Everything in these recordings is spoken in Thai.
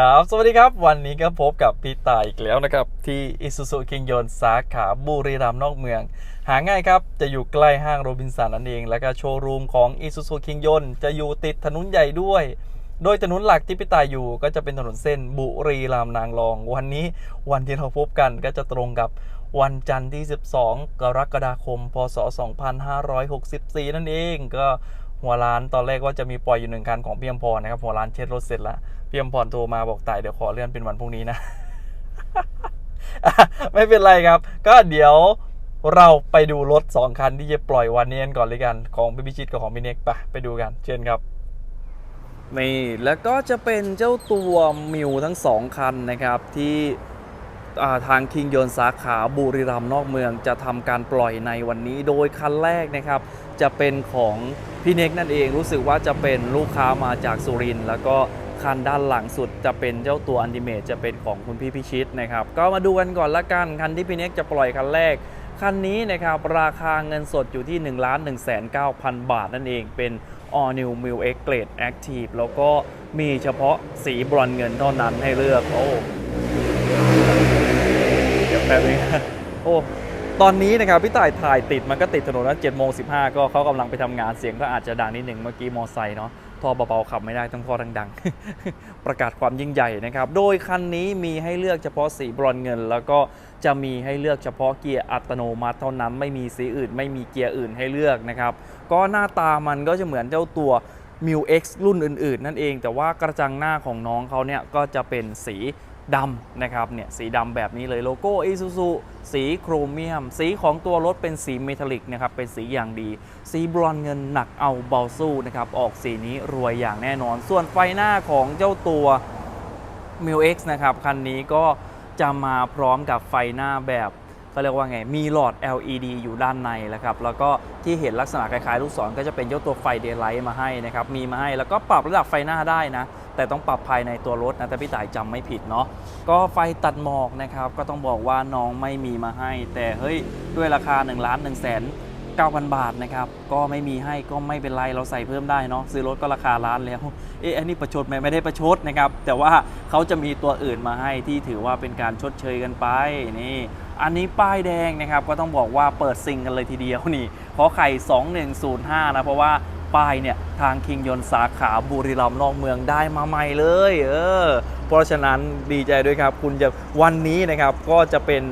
ครับ สวัสดีครับ วันนี้ก็พบกับพี่ต่ายอีกแล้วนะครับ ที่อิสุสุคิงยนสาขาบุรีรัมย์นอกเมือง หาง่ายครับ จะอยู่ใกล้ห้างโรบินสันนั่นเอง แล้วก็โชว์รูมของอิสุสุคิงยนจะอยู่ติดถนนใหญ่ด้วย โดยถนนหลักที่พี่ต่ายอยู่ก็จะเป็นถนนเส้นบุรีรัมย์นางรอง วันนี้วันที่เราพบกันก็จะตรงกับวันจันทร์ที่ 12 กรกฎาคม พศ 2564 นั่นเอง ก็หัวร้านตอนแรกว่าจะมีปล่อยอยู่หนึ่งคันของพี่อมพรนะครับ หัวร้านเช็ดรถเสร็จแล้ว พี่อมพรโทรมาบอกตายเดี๋ยวขอเลื่อนเป็นวันพรุ่งนี้นะ ไม่เป็นไรครับ ก็เดี๋ยวเราไปดูรถ 2 คันที่จะปล่อยวันนี้กันก่อนเลยกัน ของพี่พิชิตกับของพี่เน็กไปไปดูกัน เชิญครับนี่แล้วก็จะเป็นเจ้าตัวมิวทั้ง 2 คันนะครับที่ทางคิงยนสาขาบุรีรัมย์นอกเมืองจะทำการปล่อยในวันนี้ โดยคันแรกนะครับ จะเป็นของพี่เน็กนั่นเองรู้สึกว่าจะเป็นลูกค้ามาจากสุรินทร์แล้วก็ คันด้านหลังสุดจะเป็นเจ้าตัวอันดิเมตจะเป็นของคุณพี่พิชิตนะครับ ก็มาดูกันก่อนละกัน คันที่พี่เน็กจะปล่อยคันแรก คันนี้นะครับ ราคาเงินสดอยู่ที่ 1 1 9 0 0 0 บาทนั่นเองเป็น All New m i l X Grade Active แล้วก็มีเฉพาะสีบรอนเงินเท่านั้นให้เลือก โอ้เดี๋ยวแป๊บนึงโอ้ ตอนนี้นะครับพี่ต่ายถ่ายติดมันก็ติดถนนนั้น7โมง15ก็เขากำลังไปทำงานเสียงก็อาจจะดังนิดหนึ่งเมื่อกี้มอไซค์เนาะท่อเบาๆขับไม่ได้ต้องท่อดังๆ ประกาศความยิ่งใหญ่นะครับ โดยคันนี้มีให้เลือกเฉพาะสีบรอนเงิน แล้วก็จะมีให้เลือกเฉพาะเกียร์อัตโนมัติเท่านั้นไม่มีสีอื่น ไม่มีเกียร์อื่นให้เลือกนะครับ ก็หน้าตามันก็จะเหมือนเจ้าตัว m i u X รุ่นอื่นๆ นั่นเอง แต่ว่ากระจังหน้าของน้องเขาเนี่ยก็จะเป็นสี ดำนะครับเนี่ยสีดำแบบนี้เลยโลโก้อ s u z u สีโครเมียม สีของตัวรถเป็นสีเมทัลลิกนะครับเป็นสีอย่างดี สีบรอนเงินหนักเอาเบาสู้นะครับออกสีนี้รวยอย่างแน่นอน ส่วนไฟหน้าของเจ้าตัว m i l X นะครับคันนี้ก็จะมาพร้อมกับไฟหน้าแบบ เขาเรียกว่าไง มีหลอด LED อยู่ด้านในแล้วครับแล้วก็ที่เห็นลักษณะคล้ายๆ ลูกศรก็จะเป็นเจ้าตัวไฟเดย์ไลท์มาให้นะครับมีมาให้แล้วก็ปรับระดับไฟหน้าได้นะ แต่ต้องปรับภายในตัวรถนะแต่พี่ต่ายจำไม่ผิดเนาะก็ไฟตัดหมอกนะครับก็ต้องบอกว่าน้องไม่มีมาให้ แต่เฮ้ยด้วยราคา1ล้าน1แสน9,000 บาทนะครับ ก็ไม่มีให้ก็ไม่เป็นไรเราใส่เพิ่มได้เนาะซื้อรถก็ราคาล้านแล้ว เอ๊ะอันนี้ประชดไหมไม่ได้ประชดนะครับ แต่ว่าเขาจะมีตัวอื่นมาให้ที่ถือว่าเป็นการชดเชยกันไปนี่ อันนี้ป้ายแดงนะครับก็ต้องบอกว่าเปิดซิงกันเลยทีเดียวนี่ขอไข่ 2105 นะเพราะว่าป้ายเนี่ยทางคิงยนสาขาบุรีรัมย์นอกเมืองได้มาใหม่เลยเออเพราะฉะนั้นดีใจด้วยครับ คุณจะวันนี้นะครับก็จะเป็น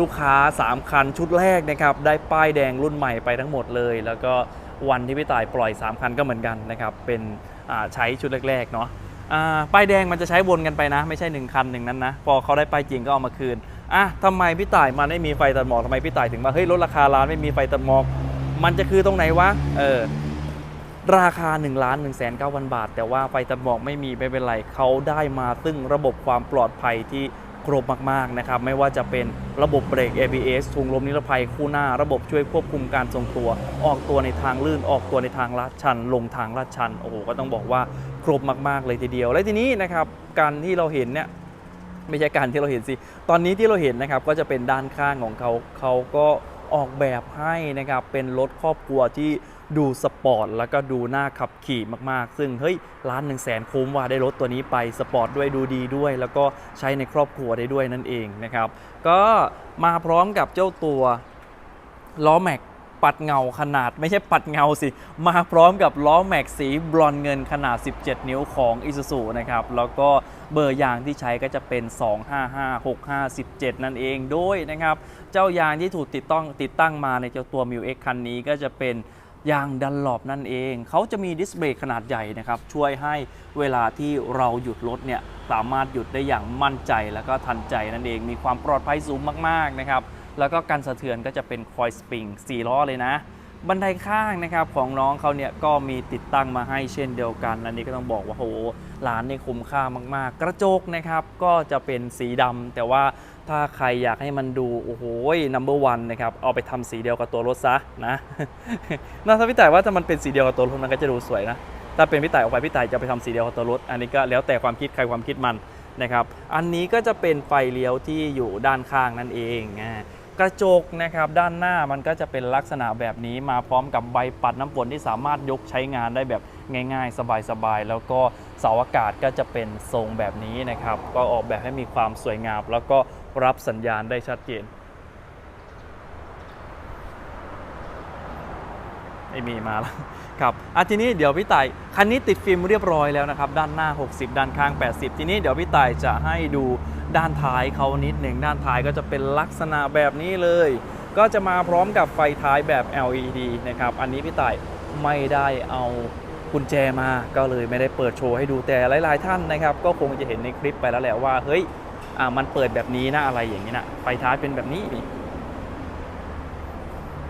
ลูกค้า 3 คันชุดแรกนะครับ ได้ป้ายแดงรุ่นใหม่ไปทั้งหมดเลย แล้วก็วันที่พี่ต่ายปล่อย 3 คันก็เหมือนกันนะครับ เป็นใช้ชุดแรก ๆ เนาะป้ายแดงมันจะใช้วนกันไปนะ ไม่ใช่ 1 คันหนึ่งนั้นนะ พอเขาได้ป้ายจริงก็เอามาคืน อะทำไมพี่ต่ายมันไม่มีไฟตัดหมอกทำไมพี่ต่ายถึงมาเฮ้ยลดราคาร้านไม่มีไฟตัดหมอก มันจะคือตรงไหนวะเออราคา1ล้าน1 9 0 0 0บาท แต่ว่าไฟตัดหมอกไม่มีไม่เป็นไรเขาได้มาซึ่งระบบความปลอดภัยที่ครบมากๆนะครับไม่ว่าจะเป็นระบบเบรก ABS ถุงลมนิรภัยคู่หน้า ระบบช่วยควบคุมการทรงตัว ออกตัวในทางลื่นออกตัวในทางลาดชัน ลงทางลาดชันโอ้โหก็ต้องบอกว่าครบมากๆเลยทีเดียว และทีนี้นะครับการที่เราเห็นเนี่ย ไม่ใช่การที่เราเห็นสิ ตอนนี้ที่เราเห็นนะครับก็จะเป็นด้านข้างของเขาเขาก็ออกแบบให้นะครับเป็นรถครอบครัวที่ดูสปอร์ตแล้วก็ดูน่าขับขี่มากๆ ซึ่งเฮ้ยล้านหนึ่งแสนคุ้มว่าได้รถตัวนี้ไปสปอร์ตด้วยดูดีด้วย แล้วก็ใช้ในครอบครัวได้ด้วยนั่นเองนะครับ ก็มาพร้อมกับเจ้าตัวล้อแม็ก ปัดเงาขนาดไม่ใช่ปัดเงาสิ มาพร้อมกับล้อแม็กสีบรอนเงินขนาด 17 นิ้วของ Isuzu นะครับ แล้วก็เบอร์ยางที่ใช้ก็จะเป็น 255 65 17 นั่นเองโดยนะครับ เจ้ายางที่ถูกติดตั้งติดตั้งมาในเจ้าตัว m i u X คันนี้ก็จะเป็นยางดันหลบนั่นเอง เขาจะมีดิสเบรกขนาดใหญ่นะครับ ช่วยให้เวลาที่เราหยุดรถเนี่ยสามารถหยุดได้อย่างมั่นใจแล้วก็ทันใจนั่นเอง มีความปลอดภัยสูงมากๆนะครับ แล้วก็การสะเทือนก็จะเป็นคอยสปริง4ล้อเลยนะ บันไดข้างนะครับของน้องเขาเนี่ยก็มีติดตั้งมาให้เช่นเดียวกันอันนี้ก็ต้องบอกว่าโหร้านนี่คุ้มค่ามาก ๆ กระจกนะครับก็จะเป็นสีดำแต่ว่าถ้าใครอยากให้มันดูโอ้โหนัมเบอร์วันนะครับเอาไปทำสีเดียวกับตัวรถซะนะน่าถ้าพี่ต่ายว่าถ้ามันเป็นสีเดียวกับตัวรถมันก็จะดูสวยนะถ้าเป็นพี่ต่ายออกไปพี่ต่ายจะไปทำสีเดียวกับตัวรถอันนี้ก็แล้วแต่ความคิดใครความคิดมันนะครับ อันนี้ก็จะเป็นไฟเลี้ยวที่อยู่ด้านข้างนั่นเองอ่า กระจกนะครับ ด้านหน้ามันก็จะเป็นลักษณะแบบนี้มาพร้อมกับใบปัดน้ำฝนที่สามารถยกใช้งานได้แบบง่าย ๆ สบายๆ แล้วก็เสาอากาศก็จะเป็นทรงแบบนี้นะครับ ก็ออกแบบให้มีความสวยงาม แล้วก็รับสัญญาณได้ชัดเจนไม่มีมาแล้วครับอะทีนี้เดี๋ยวพี่ต่ายคันนี้ติดฟิล์มเรียบร้อยแล้วนะครับ ด้านหน้า 60 ด้านข้าง 80 ทีนี้เดี๋ยวพี่ต่ายจะให้ดู ด้านท้ายเขานิดหนึ่งด้านท้ายก็จะเป็นลักษณะแบบนี้เลย ก็จะมาพร้อมกับไฟท้ายแบบ LED นะครับ อันนี้พี่ต่ายไม่ได้เอากุญแจมาก็เลยไม่ได้เปิดโชว์ให้ดูแต่หลาย ๆ ท่านนะครับ ก็คงจะเห็นในคลิปไปแล้วแหละว่าเฮ้ยอ่ามันเปิดแบบนี้นะอะไรอย่างนี้นะไฟท้ายเป็นแบบนี้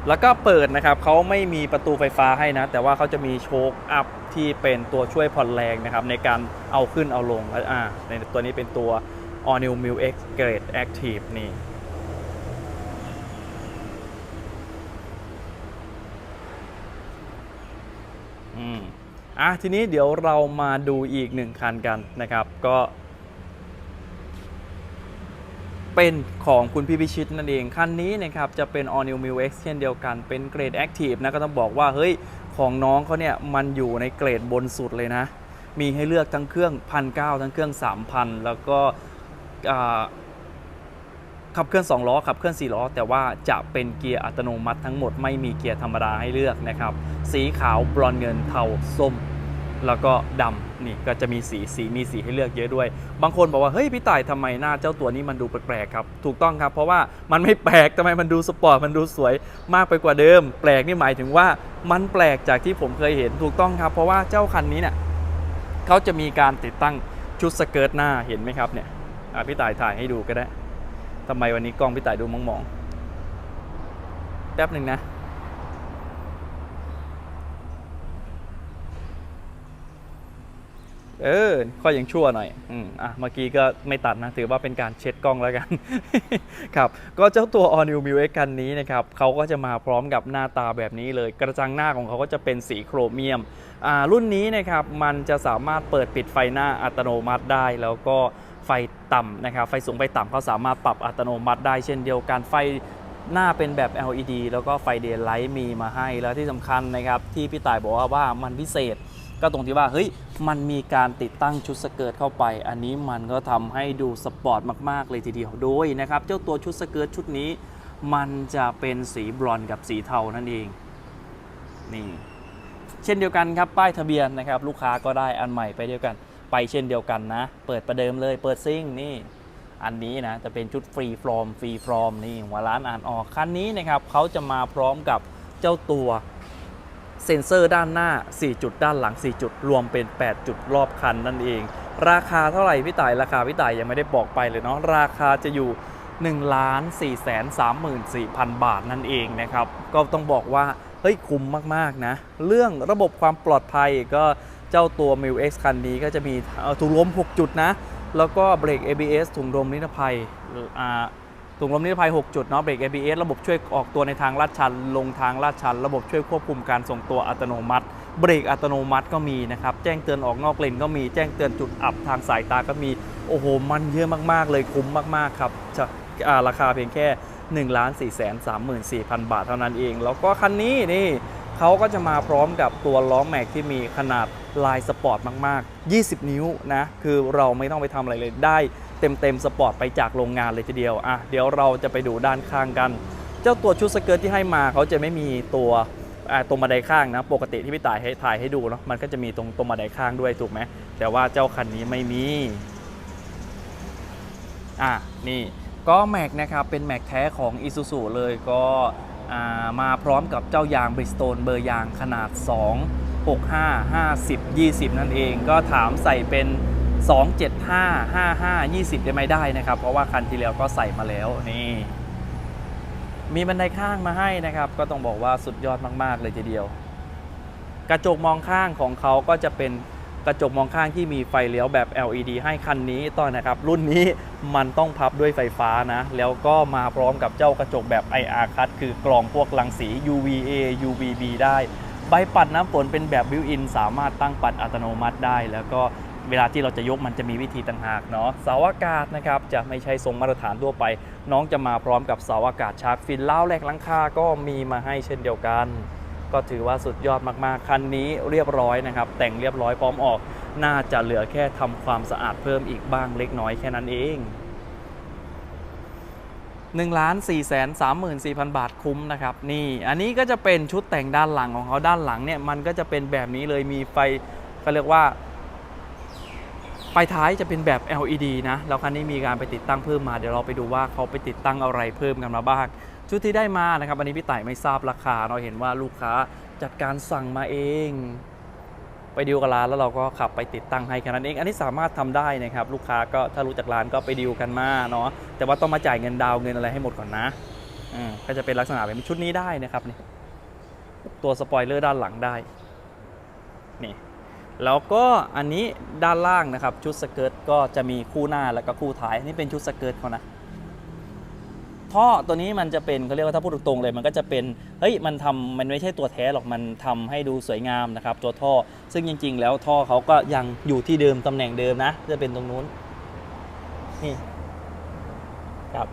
แล้วก็เปิดนะครับเขาไม่มีประตูไฟฟ้าให้นะ แต่ว่าเขาจะมีโชคอัพที่เป็นตัวช่วยผ่อนแรงนะครับในการเอาขึ้นเอาลงอ่าในตัวนี้เป็นตัว All New m i l X Grade Active นี่ อืม อะ ทีนี้เดี๋ยวเรามาดูอีกหนึ่งคันกันนะครับ ก็ เป็นของคุณพี่พิชิตนั่นเอง คันนี้นะครับ จะเป็น All New m i l X เช่นเดียวกัน เป็นเกรด Active นะ ก็ต้องบอกว่า เฮ้ย ของน้องเขาเนี่ย มันอยู่ในเกรดบนสุดเลยนะ มีให้เลือกทั้งเครื่อง 1,900 ทั้งเครื่อง 3,000 แล้วก็ ขับเคลื่อน2ล้อขับเคลื่อน4ล้อ แต่ว่าจะเป็นเกียร์อัตโนมัติทั้งหมดไม่มีเกียร์ธรรมดาให้เลือกนะครับ สีขาวบรอนเงินเทาส้ม แล้วก็ดำนี่ก็จะมีสีสีมีสีให้เลือกเยอะด้วย บางคนบอกว่าเฮ้ยพี่ต่ายทำไมหน้าเจ้าตัวนี้มันดูแปลกๆครับ ถูกต้องครับ เพราะว่ามันไม่แปลกทำไมมันดูสปอร์ตมันดูสวยมากไปกว่าเดิม แปลกนี่หมายถึงว่ามันแปลกจากที่ผมเคยเห็นถูกต้องครับ เพราะว่าเจ้าคันนี้เนี่ยเขาจะมีการติดตั้งชุดสเกิร์ตหน้าเห็นไหมครับเนี่ย พี่ต่ายถ่ายให้ดูก็ได้ทำไมวันนี้กล้องพี่ต่ายดูมองๆแป๊บหนึ่งนะเออก็ยังชั่วหน่อย อืม อะ เมื่อกี้ก็ไม่ตัดนะ ถือว่าเป็นการเช็ดกล้องแล้วกัน ครับ ก็เจ้าตัว All New m i l X คันนี้นะครับ เขาก็จะมาพร้อมกับหน้าตาแบบนี้เลย กระจังหน้าของเขาก็จะเป็นสีโครเมียม อ่า รุ่นนี้นะครับ มันจะสามารถเปิดปิดไฟหน้าอัตโนมัติได้ แล้วก็ ไฟต่ำนะครับไฟสูงไฟต่ำเขาสามารถปรับอัตโนมัติได้เช่นเดียวกันไฟหน้าเป็นแบบ LED แล้วก็ไฟเดย์ไลท์มีมาให้แล้วที่สำคัญนะครับที่พี่ต่ายบอกว่าว่ามันพิเศษ ก็ตรงที่ว่าเฮ้ยมันมีการติดตั้งชุดสเกิร์ตเข้าไป อันนี้มันก็ทำให้ดูสปอร์ตมาก ๆ เลยทีเดียวโดยนะครับเจ้าตัวชุดสเกิร์ตชุดนี้ มันจะเป็นสีบรอนซ์กับสีเทานั่นเองนี่เช่นเดียวกันครับป้ายทะเบียนนะครับลูกค้าก็ได้อันใหม่ไปเดียวกัน ไปเช่นเดียวกันนะ เปิดประเดิมเลยเปิดซิ่งนี่อันนี้นะจะเป็นชุดฟรีฟรอมฟรีฟรอมนี่หัวร้านอ่านออกคันนี้นะครับเขาจะมาพร้อมกับเจ้าตัวเซ็นเซอร์ด้านหน้า 4 จุดด้านหลัง 4 จุดรวมเป็น 8 จุดรอบคันนั่นเอง ราคาเท่าไหร่พี่ต่ายราคาพี่ต่ายยังไม่ได้บอกไปเลยเนาะราคาจะอยู่1ล้าน4แสน34,000 บาทนั่นเองนะครับ ก็ต้องบอกว่า เฮ้ยคุ้มมาก ๆ นะ เรื่องระบบความปลอดภัยก็ เจ้าตัว m i l X คันนี้ก็จะมีถุงลม 6 จุดนะ แล้วก็เบรก ABS ถุงลมนิรภัยถุงลมนิรภัย 6 จุดเนาะเบรก ABS ระบบช่วยออกตัวในทางลาดชัน ลงทางลาดชัน ระบบช่วยควบคุมการทรงตัวอัตโนมัติ เบรกอัตโนมัติก็มีนะครับ แจ้งเตือนออกนอกเลนก็มี แจ้งเตือนจุดอับทางสายตาก็มี โอ้โห มันเยอะมากๆเลยคุ้มมากๆครับราคาเพียงแค่ 1 4 3 4 0 0 0 บาทเท่านั้นเอง แล้วก็คันนี้นี่ เขาก็จะมาพร้อมกับตัวล้อแม็กที่มีขนาดลายสปอร์ตมากๆ 20 นิ้วนะ คือเราไม่ต้องไปทำอะไรเลยได้เต็มๆสปอร์ตไปจากโรงงานเลยทีเดียว อะ เดี๋ยวเราจะไปดูด้านข้างกัน เจ้าตัวชุดสเกิร์ตที่ให้มาเขาจะไม่มีตัวตรงบันไดข้างนะ ปกติที่พี่ต่ายให้ถ่ายให้ดูเนาะ มันก็จะมีตรงตรงบันไดข้างด้วยถูกไหม แต่ว่าเจ้าคันนี้ไม่มี อะ นี่ก็แม็กนะครับ เป็นแม็กแท้ของ i s u z u เลยก็ มาพร้อมกับเจ้ายาง Bridgestone เบอร์ยางขนาด 2 65 50 20 นั่นเอง ก็ถามใส่เป็น 275 55 20 ได้ไหมได้นะครับ เพราะว่าคันที่แล้วก็ใส่มาแล้วนี่มีบันไดข้างมาให้นะครับ ก็ต้องบอกว่าสุดยอดมาก ๆ เลยทีเดียว กระจกมองข้างของเขาก็จะเป็น กระจกมองข้างที่มีไฟเลี้ยวแบบ LED ให้คันนี้ตอนนะครับ รุ่นนี้มันต้องพับด้วยไฟฟ้านะ แล้วก็มาพร้อมกับเจ้ากระจกแบบ IR cut คือกรองพวกรังสี UVA UVB ได้ ใบปัดน้ำฝนเป็นแบบบิวอินสามารถตั้งปัดอัตโนมัติได้ แล้วก็เวลาที่เราจะยกมันจะมีวิธีต่างหากเนาะเสาอากาศนะครับจะไม่ใช่ทรงมาตรฐานทั่วไป น้องจะมาพร้อมกับเสาอากาศชาร์กฟินเล้าแหลกลังคาก็มีมาให้เช่นเดียวกัน ก็ถือว่าสุดยอดมากๆ คันนี้เรียบร้อยนะครับ แต่งเรียบร้อยพร้อมออก น่าจะเหลือแค่ทำความสะอาดเพิ่มอีกบ้างเล็กน้อยแค่นั้นเอง1ล้าน4แสน34,000 บาทคุ้มนะครับ นี่อันนี้ก็จะเป็นชุดแต่งด้านหลังของเขาด้านหลังเนี่ย มันก็จะเป็นแบบนี้เลยมีไฟเขาเรียกว่า ไฟท้ายจะเป็นแบบ LED นะ แล้วคันนี้มีการไปติดตั้งเพิ่มมา เดี๋ยวเราไปดูว่าเขาไปติดตั้งอะไรเพิ่มกันมาบ้าง ชุดที่ได้มานะครับอันนี้พี่ต่ายไม่ทราบราคาเราเห็นว่าลูกค้าจัดการสั่งมาเอง ไปดีลกับร้านแล้วเราก็ขับไปติดตั้งให้แค่นั้นเอง อันนี้สามารถทำได้นะครับ ลูกค้าก็ถ้ารู้จักร้านก็ไปดีลกันมาเนาะแต่ว่าต้องมาจ่ายเงินดาวเงินอะไรให้หมดก่อนนะอืมก็จะเป็นลักษณะแบบชุดนี้ได้นะครับนี่ตัวสปอยเลอร์ด้านหลังได้นี่แล้วก็อันนี้ด้านล่างนะครับชุดสเกิร์ตก็จะมีคู่หน้าแล้วก็คู่ท้ายอันนี่เป็นชุดสเกิร์ตเขานะ ท่อตัวนี้มันจะเป็นเขาเรียกว่าถ้าพูดตรงๆเลย มันก็จะเป็นเฮ้ยมันทำมันไม่ใช่ตัวแท้หรอกมันทำให้ดูสวยงามนะครับตัวท่อ ซึ่งจริง ๆ แล้วท่อเขาก็ยังอยู่ที่เดิมตำแหน่งเดิมนะ จะเป็นตรงนู้นนี่ครับ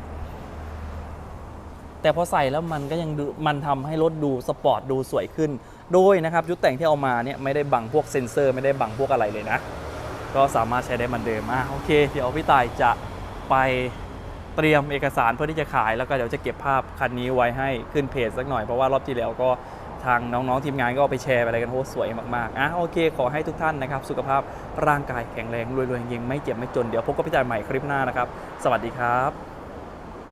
แต่พอใส่แล้วมันก็ยังมันทำให้รถดูสปอร์ตดูสวยขึ้นโดยนะครับชุดแต่งที่เอามาเนี่ยไม่ได้บังพวกเซ็นเซอร์ ไม่ได้บังพวกอะไรเลยนะ ก็สามารถใช้ได้เหมือนเดิมอะโอเค เดี๋ยวพี่ตายจะไป เตรียมเอกสารเพื่อที่จะขายแล้วก็เดี๋ยวจะเก็บภาพคันนี้ไว้ให้ขึ้นเพจสักหน่อยเพราะว่ารอบที่แล้วก็ทางน้องๆทีมงานก็เอาไปแชร์ไปอะไรกันโหสวยมากๆอะโอเค ขอให้ทุกท่านนะครับ สุขภาพร่างกายแข็งแรงรวยๆเฮงไม่เจ็บไม่จนเดี๋ยวพบกับพี่ตายใหม่คลิปหน้านะครับ สวัสดีครับ